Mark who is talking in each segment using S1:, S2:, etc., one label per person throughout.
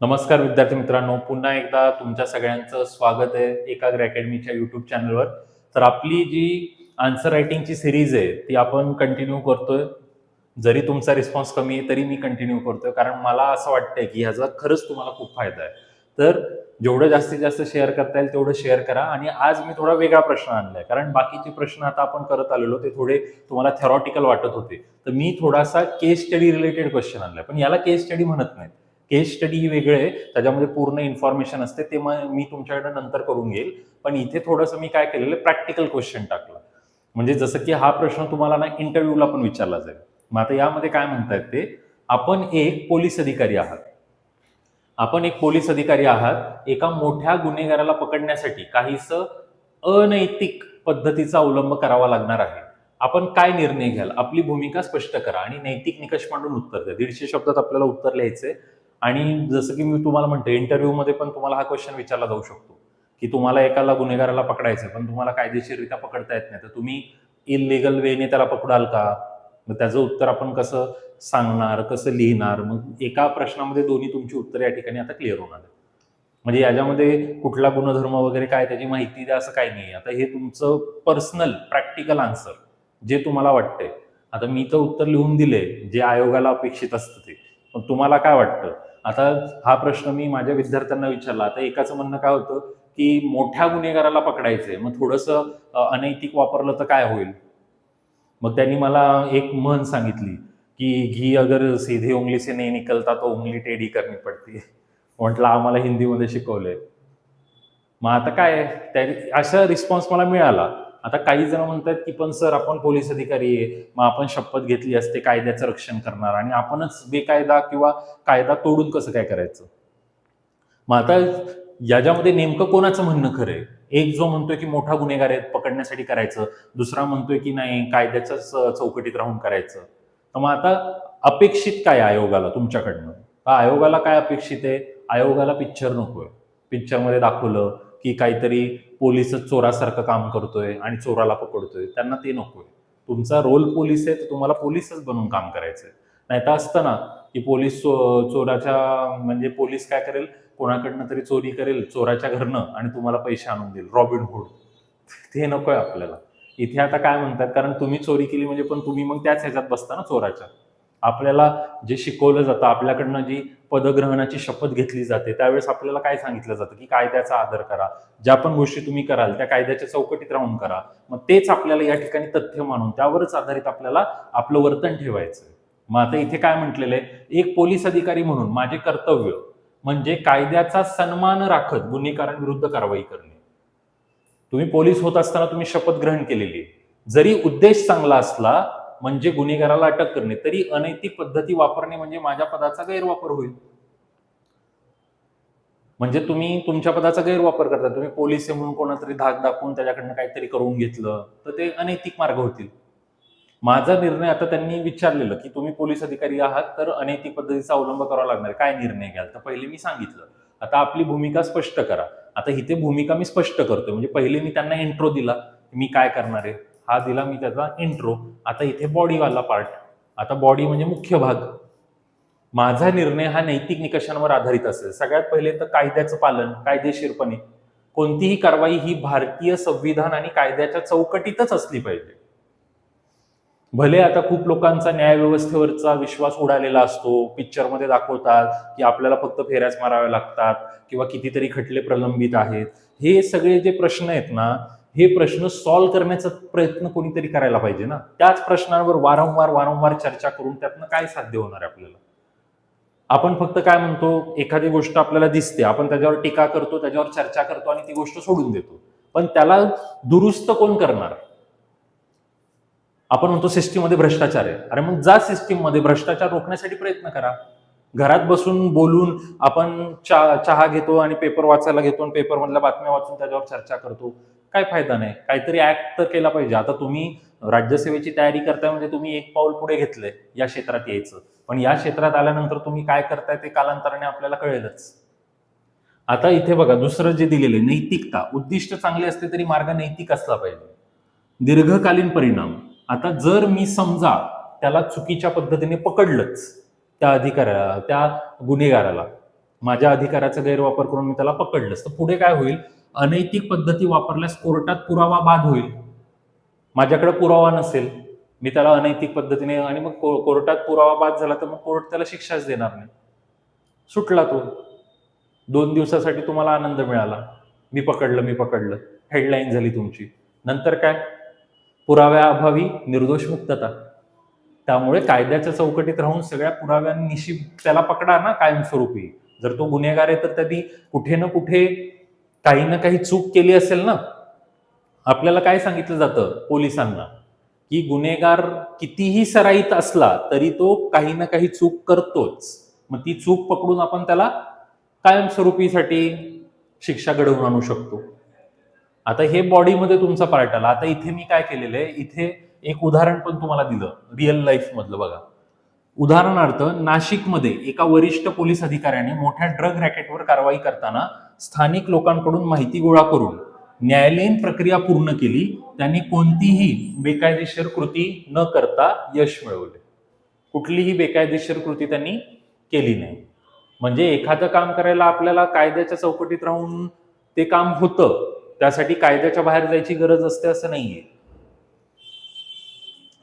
S1: नमस्कार विद्यार्थी मित्रांनो पुन्हा एकदा तुमच्या सगळ्यांचं स्वागत आहे एकाग्र अकॅडमीच्या युट्यूब चॅनलवर तर आपली जी आन्सर रायटिंगची सिरीज आहे ती आपण कंटिन्यू करतोय. जरी तुमचा रिस्पॉन्स कमी आहे तरी मी कंटिन्यू करतोय. कारण मला असं वाटतंय की ह्याचा खरंच तुम्हाला खूप फायदा आहे. तर जेवढं जास्तीत जास्त शेअर करता येईल तेवढं शेअर करा. आणि आज मी थोडा वेगळा प्रश्न आणलाय. कारण बाकीचे प्रश्न आता आपण करत आलेलो ते थोडे तुम्हाला थेरॉटिकल वाटत होते. तर मी थोडासा केस स्टडी रिलेटेड क्वेश्चन आणलाय. पण याला केस स्टडी म्हणत नाही केस स्टडी वेगळे आहे. त्याच्यामध्ये पूर्ण इन्फॉर्मेशन असते ते मग मी तुमच्याकडे नंतर करून घेईल. पण इथे थोडंसं मी काय केलेलं प्रॅक्टिकल क्वेश्चन टाकलं. म्हणजे जसं की हा प्रश्न तुम्हाला ना इंटरव्ह्यूला पण विचारला जाईल. मग आता यामध्ये काय म्हणतायत ते? आपण एक पोलीस अधिकारी आहात. आपण एक पोलीस अधिकारी आहात. एका मोठ्या गुन्हेगाराला पकडण्यासाठी काहीस अनैतिक पद्धतीचा अवलंब करावा लागणार आहे. आपण काय निर्णय घ्याल? आपली भूमिका स्पष्ट करा आणि नैतिक निकष मांडून उत्तर द्या. दीडशे शब्दात आपल्याला उत्तर लिहायचंय. आणि जसं की मी तुम्हाला म्हणते इंटरव्ह्यूमध्ये पण तुम्हाला हा क्वेश्चन विचारला जाऊ शकतो. की तुम्हाला एकाला गुन्हेगाराला पकडायचं पण तुम्हाला कायदेशीररित्या पकडता येत नाही. तर तुम्ही इलिगल वेने त्याला पकडाल का? मग त्याचं उत्तर आपण कसं सांगणार कसं लिहिणार? मग एका प्रश्नामध्ये दोन्ही तुमची उत्तरे या ठिकाणी आता क्लिअर होणार आहेत. म्हणजे याच्यामध्ये कुठला गुणधर्म वगैरे काय त्याची माहिती द्या असं काही नाही आता हे तुमचं पर्सनल प्रॅक्टिकल आन्सर जे तुम्हाला वाटतंय. आता मी तर उत्तर लिहून दिले जे आयोगाला अपेक्षित असतं ते. पण तुम्हाला काय वाटतं? आता हा प्रश्न मी माझ्या विद्यार्थ्यांना विचारला. आता एकाचं म्हणणं काय होतं की मोठ्या गुन्हेगाराला पकडायचंय मग थोडंसं अनैतिक वापरलं तर काय होईल? मग त्यांनी मला एक म्हण सांगितली की घी अगर सीधे उंगली से नाही निकलता तो उंगली टेढ़ी करणी पडते म्हटलं आम्हाला हिंदीमध्ये शिकवलंय. मग आता काय त्या असा रिस्पॉन्स मला मिळाला. आता काही जण म्हणतात की पण सर आपण पोलीस अधिकारी आहे. मग आपण शपथ घेतली असते कायद्याचं रक्षण करणार. आणि आपणच बेकायदा किंवा कायदा तोडून कसं काय करायचं? मग आता याच्यामध्ये नेमकं कोणाचं म्हणणं खरं एक जो म्हणतोय की मोठा गुन्हेगार आहे पकडण्यासाठी करायचं. दुसरा म्हणतोय की नाही कायद्याच्याच चौकटीत राहून करायचं. तर मग आता अपेक्षित काय आयोगाला तुमच्याकडनं? आयोगाला काय अपेक्षित आहे? आयोगाला पिक्चर नकोय. पिक्चरमध्ये दाखवलं की काहीतरी पोलीसच चोरासारखं काम करतोय आणि चोराला पकडतोय. त्यांना ते नकोय. तुमचा रोल पोलीस आहे तर तुम्हाला पोलीसच बनून काम करायचंय. नाही तर असतं ना की पोलीस चो- चोराच्या म्हणजे पोलीस काय करेल? कोणाकडनं तरी चोरी करेल चोराच्या घरनं आणि तुम्हाला पैसे आणून देईल. Robin Hood. ते नकोय आपल्याला. इथे आता काय म्हणतात कारण तुम्ही चोरी केली म्हणजे पण तुम्ही मग त्याच ह्याच्यात बसता ना चोराच्या. आपल्याला जे शिकवलं जातं आपल्याकडनं जी पदग्रहणाची शपथ घेतली जाते त्यावेळेस आपल्याला काय सांगितलं जातं? की कायद्याचा आदर करा. ज्या पण गोष्टी तुम्ही कराल त्या कायद्याच्या चौकटीत राहून करा. मग तेच आपल्याला या ठिकाणी तथ्य मानून त्यावरच आधारित आपल्याला आपलं वर्तन ठेवायचं मग आता इथे काय म्हटलेलं आहे? एक पोलीस अधिकारी म्हणून माझे कर्तव्य म्हणजे कायद्याचा सन्मान राखत गुन्हेगारांविरुद्ध कारवाई करणे. तुम्ही पोलीस होत असताना तुम्ही शपथ ग्रहण केलेली जरी उद्देश चांगला असला म्हणजे गुन्हेगाराला अटक करणे. तरी अनैतिक पद्धती वापरणे म्हणजे माझ्या पदाचा गैरवापर होईल. म्हणजे तुम्ही तुमच्या पदाचा गैरवापर करता. तुम्ही पोलीस म्हणून कोणातरी धाक दाखवून त्याच्याकडनं काहीतरी करून घेतलं तर ते अनैतिक मार्ग होतील. माझा निर्णय आता त्यांनी विचारलेलं की तुम्ही पोलीस अधिकारी आहात तर अनैतिक पद्धतीचा अवलंब करावा लागणार. काय निर्णय घ्याल? तर पहिले मी सांगितलं. आता आपली भूमिका स्पष्ट करा. आता इथे भूमिका मी स्पष्ट करतोय. म्हणजे पहिले मी त्यांना इंट्रो दिला. मी काय करणार आहे? हा दिला मी त्याचा इंट्रो आता इथे बॉडीवाला पार्ट आता बॉडी म्हणजे मुख्य भाग. माझा निर्णय हा नैतिक निकषांवर आधारित असेल. सगळ्यात पहिले तर कायद्याचं पालन कायदेशीरपणे. कोणतीही कारवाई ही भारतीय संविधान आणि कायद्याच्या चौकटीतच असली पाहिजे. भले आता खूप लोकांचा न्याय व्यवस्थेवरचा विश्वास उडालेला असतो पिक्चरमध्ये दाखवतात की आपल्याला फक्त फेऱ्याच माराव्या लागतात किंवा कितीतरी खटले प्रलंबित आहेत. हे सगळे जे प्रश्न आहेत ना हे प्रश्न सॉल्व्ह करण्याचा प्रयत्न कोणीतरी करायला पाहिजे ना? त्याच प्रश्नांवर वारंवार वारंवार चर्चा करून त्यातनं काय साध्य होणार आहे आपल्याला? आपण फक्त काय म्हणतो एखादी गोष्ट आपल्याला दिसते आपण त्याच्यावर टीका करतो त्याच्यावर चर्चा करतो आणि ती गोष्ट सोडून देतो. पण त्याला दुरुस्त कोण करणार? आपण म्हणतो सिस्टीममध्ये भ्रष्टाचार आहे. अरे मग जा सिस्टीममध्ये भ्रष्टाचार रोखण्यासाठी प्रयत्न करा. घरात बसून बोलून आपण चहा घेतो आणि पेपर वाचायला घेतो आणि पेपर मधल्या बातम्या वाचून त्याच्यावर चर्चा करतो. काय फायदा नाही. काहीतरी ऍक्ट तर केला पाहिजे. आता तुम्ही राज्यसेवेची तयारी करताय म्हणजे तुम्ही एक पाऊल पुढे घेतलंय या क्षेत्रात यायचं. पण या क्षेत्रात आल्यानंतर तुम्ही काय करताय ते कालांतराने आपल्याला कळेलच. आता इथे बघा दुसरं जे दिलेलं आहे नैतिकता. उद्दिष्ट चांगले असते तरी मार्ग नैतिक असला पाहिजे. दीर्घकालीन परिणाम. आता जर मी समजा त्याला चुकीच्या पद्धतीने पकडलंच त्या अधिकाऱ्याला त्या गुन्हेगाराला माझ्या अधिकाराचा गैरवापर करून मी त्याला पकडलंच तर पुढे काय होईल? अनैतिक पद्धती वापरल्यास कोर्टात पुरावा बाद होईल. माझ्याकडे पुरावा नसेल मी त्याला अनैतिक पद्धतीने आणि मग को- कोर्टात पुरावा बाद झाला तर मग कोर्ट त्याला शिक्षाच देणार नाही. सुटला तो. दोन दिवसासाठी तुम्हाला आनंद मिळाला. मी पकडलं मी पकडलं. हेडलाईन झाली तुमची. नंतर काय? पुराव्याअभावी निर्दोष मुक्तता. त्यामुळे कायद्याच्या चौकटीत राहून सगळ्या पुराव्यांनिशी त्याला पकडा ना कायमस्वरूपी. जर तो गुन्हेगार आहे तर त्यांनी कुठे ना कुठे काही ना काही चूक केली असेल ना आपल्याला काय सांगितलं जातं पोलिसांना? की गुन्हेगार कितीही सराईत असला तरी तो काही ना काही चूक करतोच. मग ती चूक पकडून आपण त्याला कायमस्वरूपीसाठी शिक्षा घडवून आणू शकतो. आता हे बॉडीमध्ये तुमचा पार्ट आला. आता इथे मी काय केलेलं आहे? इथे एक उदाहरण पण तुम्हाला दिलं रिअल लाईफ मधलं बघा. उदाहरणार्थ नाशिकमध्ये एका वरिष्ठ पोलीस अधिकाऱ्याने मोठ्या ड्रग रॅकेटवर कारवाई करताना स्थानिक लोकांकडून माहिती गोळा करून न्यायालयीन प्रक्रिया पूर्ण केली त्यांनी कोणतीही बेकायदेशीर कृती न करता यश मिळवले. कुठलीही बेकायदेशीर कृती त्यांनी केली नाही. म्हणजे एखादं काम करायला आपल्याला कायद्याच्या चौकटीत राहून ते काम होतं त्यासाठी कायद्याच्या बाहेर जायची गरज असते असं नाहीये.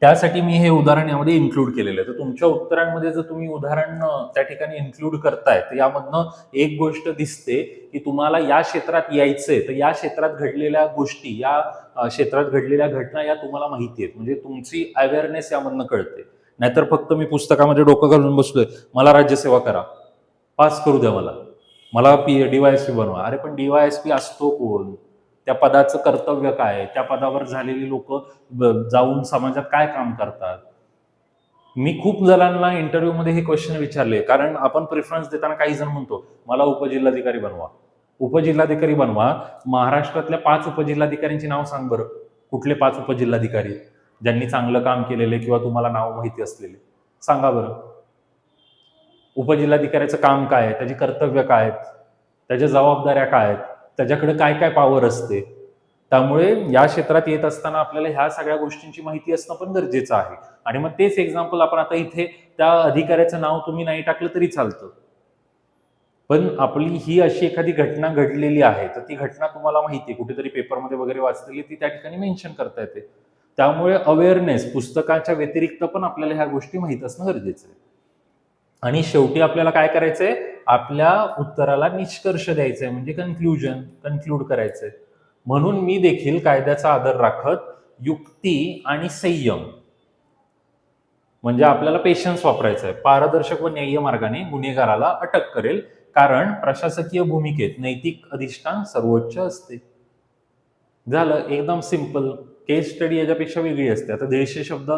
S1: त्यासाठी मी हे उदाहरण यामध्ये इन्क्लूड केलेलं आहे. तर तुमच्या उत्तरांमध्ये जर तुम्ही उदाहरण त्या ठिकाणी इन्क्लूड करताय तर यामधनं एक गोष्ट दिसते की तुम्हाला या क्षेत्रात यायचंय. तर या क्षेत्रात घडलेल्या गोष्टी या क्षेत्रात घडलेल्या घटना या तुम्हाला माहिती आहेत. म्हणजे तुमची अवेअरनेस यामधनं कळते. नाहीतर फक्त मी पुस्तकामध्ये डोकं घालून बसलोय. मला राज्यसेवा करा. पास करू द्या मला. मला पी डीवायएसपी बनवा. अरे पण डीवायएसपी असतो कोण? त्या पदाचं कर्तव्य काय आहे? त्या पदावर झालेली लोक जाऊन समाजात काय काम करतात? मी खूप जणांना इंटरव्ह्यूमध्ये हे क्वेश्चन विचारले. कारण आपण प्रेफरन्स देताना काही जण म्हणतो मला उपजिल्हाधिकारी बनवा. उपजिल्हाधिकारी बनवा. महाराष्ट्रातल्या पाच उपजिल्हाधिकाऱ्यांची नाव सांग बरं. कुठले पाच उपजिल्हाधिकारी? ज्यांनी चांगलं काम केलेले किंवा तुम्हाला नाव माहिती असलेले. सांगा बरं. उपजिल्हाधिकाऱ्याचं काम काय आहे? त्याची कर्तव्य काय आहेत? त्याच्या जबाबदाऱ्या काय आहेत? त्याच्याकडे काय काय पॉवर असते? त्यामुळे या क्षेत्रात येत असताना आपल्याला ह्या सगळ्या गोष्टींची माहिती असणं पण गरजेचं आहे. आणि मग तेच एक्झाम्पल आपण आता इथे त्या अधिकाऱ्याचं नाव तुम्ही नाही टाकलं तरी चालतं. पण आपली ही अशी एखादी घटना घडलेली आहे तर ती घटना तुम्हाला माहिती आहे. कुठेतरी पेपरमध्ये वगैरे वाचलेली ती त्या ठिकाणी मेन्शन करता येते. त्यामुळे अवेअरनेस पुस्तकाच्या व्यतिरिक्त पण आपल्याला ह्या गोष्टी माहीत असणं गरजेचं आहे. आणि शेवटी आपल्याला काय करायचंय? आपल्या उत्तराला निष्कर्ष द्यायचा आहे म्हणजे कन्क्लुजन कन्क्लूड करायचंय. म्हणून मी देखील कायद्याचा आदर राखत युक्ती आणि संयम. म्हणजे आपल्याला पेशन्स वापरायचा आहे पारदर्शक व न्याय्य मार्गाने गुन्हेगाराला अटक करेल कारण प्रशासकीय भूमिकेत नैतिक अधिष्ठान सर्वोच्च असते. झालं एकदम सिंपल केस स्टडी याच्यापेक्षा वेगळी असते. आता दीडशे शब्द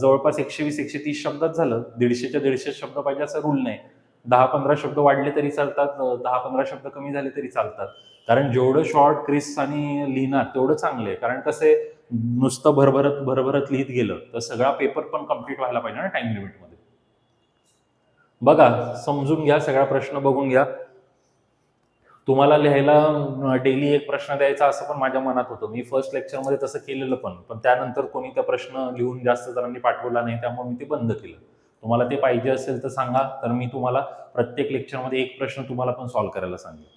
S1: जवळपास एकशे वीस एकशे तीस शब्दात झालं. दीडशेच्या दीडशे शब्द पाहिजे असं रूल नाही. दहा पंधरा शब्द वाढले तरी चालतात दहा पंधरा शब्द कमी झाले तरी चालतात. कारण जेवढं शॉर्ट क्रिस आणि लिहिणार तेवढं चांगलं आहे. कारण कसे नुसतं भरभरत भरभरत लिहित गेलं तर सगळा पेपर पण कंप्लीट व्हायला पाहिजे ना टाइम लिमिटमध्ये बघा समजून घ्या सगळा प्रश्न बघून घ्या. तुम्हाला लिहायला डेली एक प्रश्न द्यायचा असं पण माझ्या मनात होतं. मी फर्स्ट लेक्चरमध्ये तसं केलेलं पण पण त्यानंतर कोणी त्या प्रश्न लिहून जास्त जणांनी पाठवला नाही त्यामुळे मी ते बंद केलं. तुम्हाला ते पाहिजे असेल तर सांगा तर मी तुम्हाला प्रत्येक लेक्चरमध्ये एक प्रश्न तुम्हाला पण सॉल्व्ह करायला सांगेल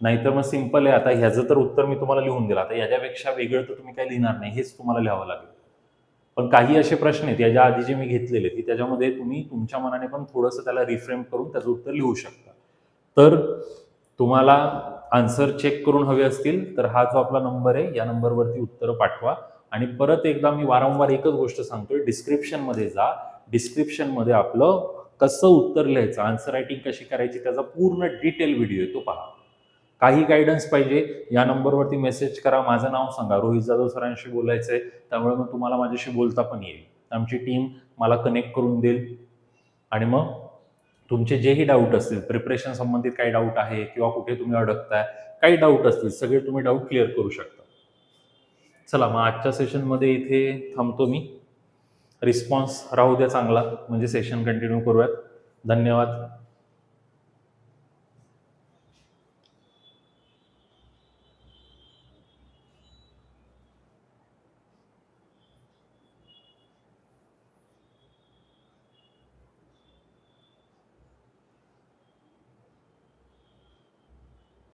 S1: नाहीतर मग सिंपल आहे आता ह्याचं तर उत्तर मी तुम्हाला लिहून दिलं. आता याच्यापेक्षा वेगळं तर तुम्ही काही लिहिणार नाही हेच तुम्हाला लिहावं लागेल. पण काही असे प्रश्न आहेत याच्या आधी जे मी घेतलेले की त्याच्यामध्ये तुम्ही तुमच्या मनाने पण थोडंसं त्याला रिफ्रेम करून त्याचं उत्तर लिहू शकता. तर तुम्हाला आन्सर चेक करून हवे असतील तर हा जो आपला नंबर आहे या नंबरवरती उत्तरं पाठवा. आणि परत एकदा मी वारंवार एकच गोष्ट सांगतोय डिस्क्रिप्शनमध्ये जा. डिस्क्रिप्शनमध्ये आपलं कसं उत्तर लिहायचं आन्सर रायटिंग कशी करायची त्याचा पूर्ण डिटेल व्हिडिओ आहे तो पहा. काही गायडन्स पाहिजे या नंबरवरती मेसेज करा माझं नाव सांगा. रोहित जाधव सरांशी बोलायचं आहे त्यामुळे मग तुम्हाला माझ्याशी बोलता पण येईल. आमची टीम मला कनेक्ट करून देईल. आणि मग तुमचे जेही डाऊट असतील प्रिपरेशन संबंधित काही डाऊट आहे किंवा कुठे तुम्ही अडकताय काही डाऊट असतील सगळे तुम्ही डाऊट क्लिअर करू शकता. चला मग आजच्या सेशनमध्ये इथे थांबतो मी. रिस्पॉन्स राहू द्या चांगला. म्हणजे सेशन कंटिन्यू करूयात. धन्यवाद.